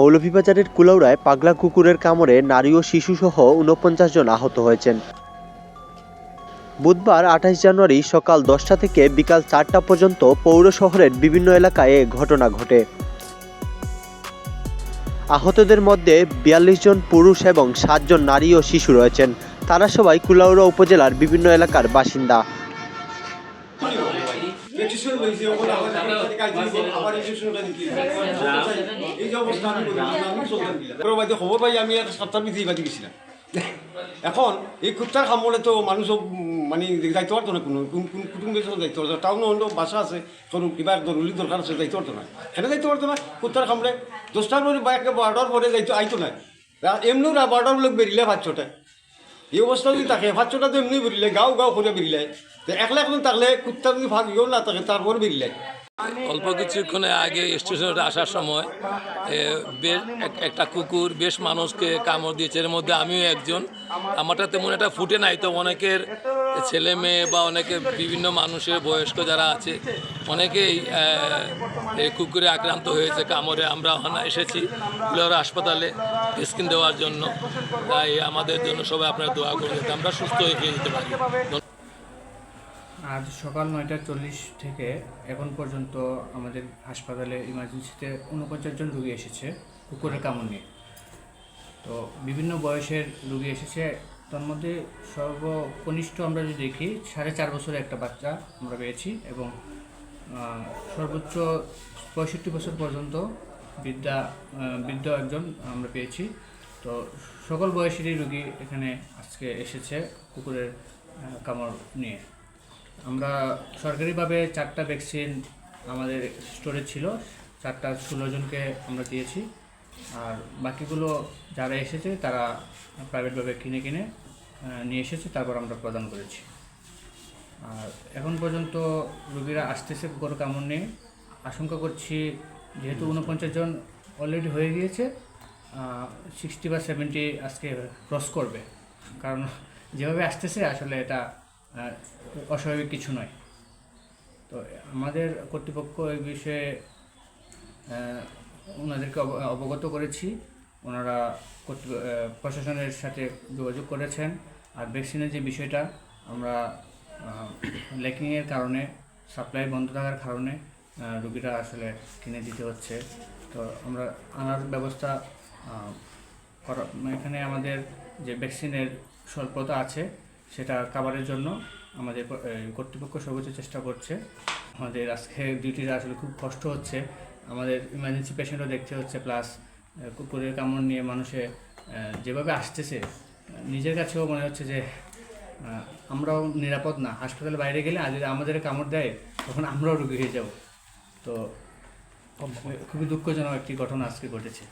মৌলভীবাজারের কুলাউড়ায় পাগলা কুকুরের কামড়ে নারী ও শিশুসহ উনপঞ্চাশ জন আহত হয়েছেন। বুধবার আঠাশ জানুয়ারি সকাল দশটা থেকে বিকাল চারটা পর্যন্ত পৌর শহরের বিভিন্ন এলাকায় ঘটনা ঘটে। আহতদের মধ্যে বিয়াল্লিশ জন পুরুষ এবং সাতজন নারী ও শিশু রয়েছেন। তারা সবাই কুলাউড়া উপজেলার বিভিন্ন এলাকার বাসিন্দা। হয়েছে ওখানে আমার কাজ দিব আবার ইলেকট্রিশিয়ানটা দিতে এই যে অবস্থা আমি করি আমি চলতাম দিলাম খবর পাই আমি বাড়ি গেছিলাম। এখন এই কুত্তার খামড়ে তো মানুষ মানে যাইতে পারতো না কোনো কোন কোন কুটুম গেছে যাইতে পারতো টাউনে অন্য বাসা আছে কোনো কিবা জরুরি দরকার আছে যাইতে পারতো না। কেন যাইতে পারতো না? কুত্তার খামড়ে দশটার পরে বা একটা বারোটার পরে যাইতো আইতো না। এমনিও না বারোটার লোক বেরিলে পাঁচ ছটায় এই অবস্থা যদি থাকে পাঁচশোটা তো এমনি বেরিলে, গাঁও গাঁও করে বেরিলে। তো একলা এখন থাকলে কুত্তা যদি ভাগ ইয়েও না থাকে, তারপর বেরিলে। অল্প কিছুক্ষণে আগে স্টেশনে আসার সময় বেশ একটা কুকুর, বেশ মানুষকে কামড় দিয়েছে। এর মধ্যে আমিও একজন। আমারটা তেমন একটা ফুটে নাই, তো অনেকের ছেলে মেয়ে বা অনেকে বিভিন্ন মানুষের বয়স্ক যারা আছে, অনেকেই এই কুকুরে আক্রান্ত হয়েছে, কামড়ে। আমরা ওখানে এসেছি ফুলের হাসপাতালে স্কিন দেওয়ার জন্য। তাই আমাদের জন্য সবাই আপনারা দোয়া করে আমরা সুস্থ হয়ে ফিরে যেতে পারি। আজ সকাল নয়টা চল্লিশ থেকে এখন পর্যন্ত আমাদের হাসপাতালে ইমার্জেন্সিতে উনপঞ্চাশ জন রুগী এসেছে, কুকুরের কামড় নিয়ে। তো বিভিন্ন বয়সের রুগী এসেছে তার মধ্যে সর্বকনিষ্ঠ আমরা যদি দেখি, সাড়ে চার বছরের একটা বাচ্চা আমরা পেয়েছি এবং সর্বোচ্চ পঁয়ষট্টি বছর পর্যন্ত বৃদ্ধা বৃদ্ধ একজন আমরা পেয়েছি। তো সকল বয়সেরই রুগী এখানে আজকে এসেছে কুকুরের কামড় নিয়ে। আমরা সরকারিভাবে চারটা ভ্যাকসিন আমাদের স্টোরে ছিল। চারটা ষোলো জনকে আমরা দিয়েছি। আর বাকিগুলো যারা এসেছে, তারা প্রাইভেটভাবে কিনে কিনে নিয়ে এসেছে, তারপর আমরা প্রদান করেছি। আর এখন পর্যন্ত রোগীরা আসতেছে, গরু কামড় নিয়ে। আশঙ্কা করছি, যেহেতু উনপঞ্চাশ জন অলরেডি হয়ে গিয়েছে সিক্সটি বা সেভেন্টি আজকে ক্রস করবে। কারণ যেভাবে আসতেছে, আসলে এটা অস্বাভাবিক কিছু নয়। তো আমাদের কর্তৃপক্ষ এই বিষয়ে ওনাদেরকে অব- অবগত করেছি। ওনারা প্রশাসনের সাথে যোগাযোগ করেছেন। আর ভ্যাকসিনের যে বিষয়টা, আমরা লেকিংয়ের কারণে, সাপ্লাই বন্ধ থাকার কারণে রুগীরা আসলে কিনে দিতে হচ্ছে। তো আমরা আনার ব্যবস্থা করা এখানে আমাদের যে ভ্যাকসিনের স্বল্পতা আছে সেটা কাভারের জন্য আমাদের কর্তৃপক্ষ সর্বোচ্চ চেষ্টা করছে। আমাদের আজকে ডিউটিটা আসলে খুব কষ্ট হচ্ছে। আমাদের ইমার্জেন্সি পেশেন্টও দেখতে হচ্ছে প্লাস কুকুরের কামড় নিয়ে মানুষে যেভাবে আসতেছে, নিজের কাছেও মনে হচ্ছে যে আমরাও নিরাপদ না। হাসপাতালের বাইরে গেলে আজ যদি আমাদের কামড় দেয়, তখন আমরাও রুগী হয়ে যাব। তো খুবই দুঃখজনক একটি ঘটনা আজকে ঘটেছে।